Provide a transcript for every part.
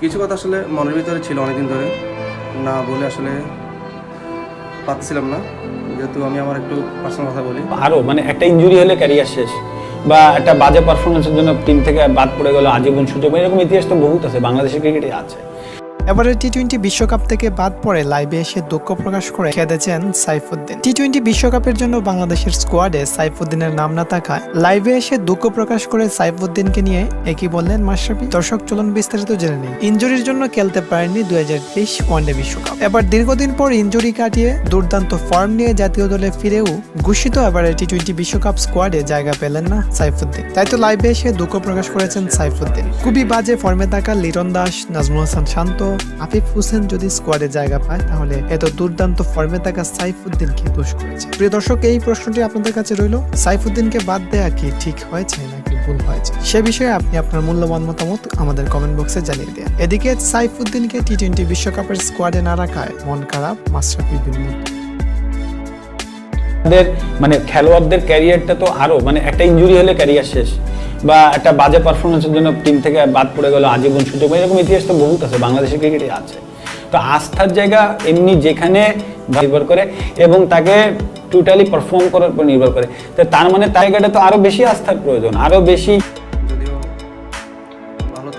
কিছু কথা আসলে মনের ভিতরে ছিল অনেকদিন ধরে। না বলে আসলে পাচ্ছিলাম না। যেহেতু আমি আমার একটু পার্সোনাল কথা বলি। আরও মানে একটা ইনজুরি হলে ক্যারিয়ার শেষ বা একটা বাজে পারফরমেন্সের জন্য টিম থেকে বাদ পড়ে গেল, আজীবন সুযোগ। এরকম ইতিহাস তো বহুত আছে, বাংলাদেশের ক্রিকেটে আছে। এবারে টি টোয়েন্টি বিশ্বকাপ থেকে বাদ পড়ে লাইভে এসে দুঃখ প্রকাশ করে খেদেছেন সাইফুদ্দিন। টি টোয়েন্টি বিশ্বকাপের জন্য বাংলাদেশের স্কোয়াডে সাইফুদ্দিনের নাম না থাকায় লাইভে এসে দুঃখ প্রকাশ করে সাইফুদ্দিনকে নিয়ে একই বললেন মাশরাফি। দর্শক, চলন বিস্তারিত জেনে নেই। ইঞ্জুরির জন্য খেলতে পারেননি দুই হাজার তেইশ ওয়ানডে বিশ্বকাপ। এবার দীর্ঘদিন পর ইঞ্জুরি কাটিয়ে দুর্দান্ত ফর্ম নিয়ে জাতীয় দলে ফিরেও ঘোষিত এবারে টি টোয়েন্টি বিশ্বকাপ স্কোয়াডে জায়গা পেলেন না সাইফুদ্দিন। তাই তো লাইভে এসে দুঃখ প্রকাশ করেছেন সাইফুদ্দিন। খুবই বাজে ফর্মে থাকা লিটন দাস, নাজমুল হাসান শান্ত আফিফ হোসেন যদি স্কোয়াডে জায়গা পায়, তাহলে এত দুর্দান্ত ফর্মে থাকা সাইফুদ্দিনকে দোষ করেছে। প্রিয় দর্শক, এই প্রশ্নটি আপনাদের কাছে রইল, সাইফুদ্দিনকে বাদ দেয়া কি ঠিক হয়েছে নাকি ভুল হয়েছে? সে বিষয়ে আপনি আপনার মূল্যবান মতামত আমাদের কমেন্ট বক্সে জানিয়ে দেন। এদিকে সাইফুদ্দিনকে টি টোয়েন্টি বিশ্বকাপের স্কোয়াডে না রাখায় মন খারাপ মাশরাফি বিন মানে খেলোয়াড়দের ক্যারিয়ারটা তো আরও মানে একটা ইনজুরি হলে ক্যারিয়ার শেষ। বা একটা বাজে পারফরমেন্সের জন্য টিম থেকে বাদ পড়ে গেল, আজীবন সুযোগ। এরকম ইতিহাস তো বহুত আছে বাংলাদেশের ক্রিকেটে আছে। তো আস্থার জায়গা এমনি যেখানে নির্ভর করে এবং তাকে টোটালি পারফর্ম করার উপর নির্ভর করে। তো তার মানে জায়গাটা তো আরও বেশি আস্থার প্রয়োজন আরও বেশি যদিও ভালো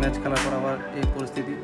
ম্যাচ খেলার পর আবার এই পরিস্থিতি।